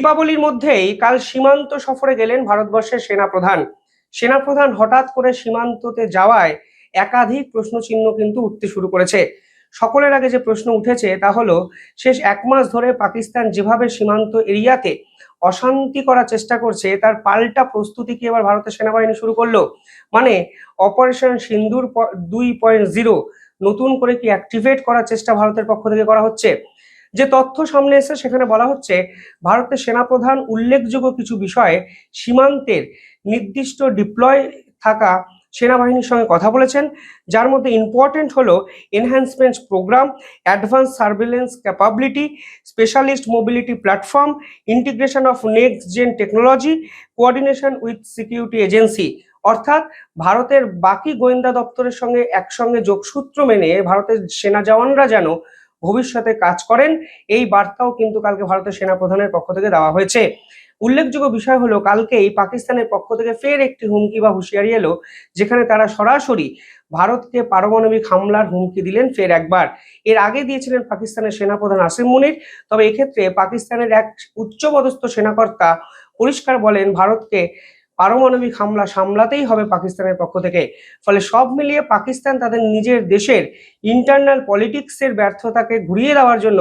দীপাবলির মধ্যেই কাল সীমান্ত সফরে গেলেন ভারতবর্ষের সেনাপ্রধান। সেনাপ্রধান হঠাৎ করে সীমান্ততে যাওয়ায় একাধিক প্রশ্নচিহ্ন কিন্তু উঠতে শুরু করেছে। সকলের আগে যে প্রশ্ন উঠেছে তা হলো, শেষ এক মাস ধরে পাকিস্তান যেভাবে সীমান্ত এরিয়াতে অশান্তি করার চেষ্টা করছে, তার পাল্টা প্রস্তুতি কি এবার ভারতের সেনাবাহিনী শুরু করল? মানে অপারেশন সিন্দুর দুই পয়েন্ট জিরো, নতুন করে কি অ্যাক্টিভেট করার চেষ্টা ভারতের পক্ষ থেকে করা হচ্ছে? যে তথ্য সামনে এসে সেখানে বলা হচ্ছে, ভারতের সেনাপ্রধান উল্লেখযোগ্য কিছু বিষয়ে সীমান্তের নির্দিষ্ট ডিপ্লয় থাকা সেনাবাহিনীর সঙ্গে কথা বলেছেন। যার মধ্যে ইম্পর্টেন্ট হলো enhancement programme advance surveillance capability specialist mobility platform integration of next gen technology coordination with security agency অর্থাৎ ভারতের বাকি গোয়েন্দা দপ্তরের সঙ্গে একসঙ্গে যোগসূত্র মেনে ভারতের সেনা জওয়ানরা যেন ভবিষ্যতে কাজ করেন। এই বার্তাও কিন্তু কালকে ভারতের সেনাপ্রধানের পক্ষ থেকে দেওয়া হয়েছে। উল্লেখযোগ্য বিষয় হলো কালকেই পাকিস্তানের পক্ষ থেকে ফের একটি হুমকি বা হুঁশিয়ারি এলো, যেখানে তারা সরাসরি ভারতকে পারমাণবিক হামলার হুমকি দিলেন ফের একবার। এর আগে দিয়েছিলেন পাকিস্তানের সেনাপ্রধান আসিম মুনির, তবে এক্ষেত্রে পাকিস্তানের এক উচ্চপদস্থ সেনাকর্তা পরিষ্কার বলেন, ভারতকে পারমাণবিক হামলা সামলাতেই হবে পাকিস্তানের পক্ষ থেকে। ফলে সব মিলিয়ে পাকিস্তান তাদের নিজের দেশের ইন্টারনাল পলিটিক্সের ব্যর্থতাকে ঘুরিয়ে দেওয়ার জন্য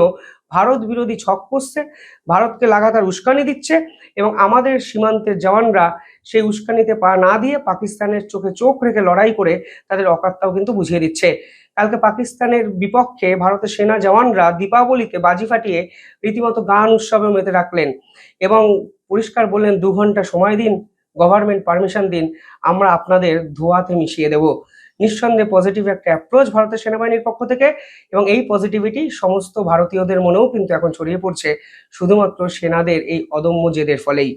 ভারত বিরোধী ছক কষছে ভারতকে লাগাতার উস্কানি দিচ্ছে এবং আমাদের সীমান্তের জওয়ানরা সেই উস্কানিতে পা না দিয়ে পাকিস্তানের চোখে চোখ রেখে লড়াই করে তাদের অকাত্তাও কিন্তু বুঝিয়ে দিচ্ছে। কালকে পাকিস্তানের বিপক্ষে ভারতের সেনা জওয়ানরা দীপাবলিতে বাজি ফাটিয়ে রীতিমতো গান উৎসবে মেতে রাখলেন এবং পরিষ্কার বললেন, দু ঘণ্টা সময় দিন। গভর্নমেন্ট পারমিশন দিন, আমরা আপনাদের ধোয়াতে মিশিয়ে দেব। নিঃসন্দেহে পজিটিভ একটা অ্যাপ্রোচ ভারতের সেনাবাহিনীর পক্ষ থেকে এবং এই পজিটিভিটি সমস্ত ভারতীয়দের মনেও কিন্তু এখন ছড়িয়ে পড়ছে। শুধুমাত্র সেনাদের এই অদম্য জেদের ফলেই।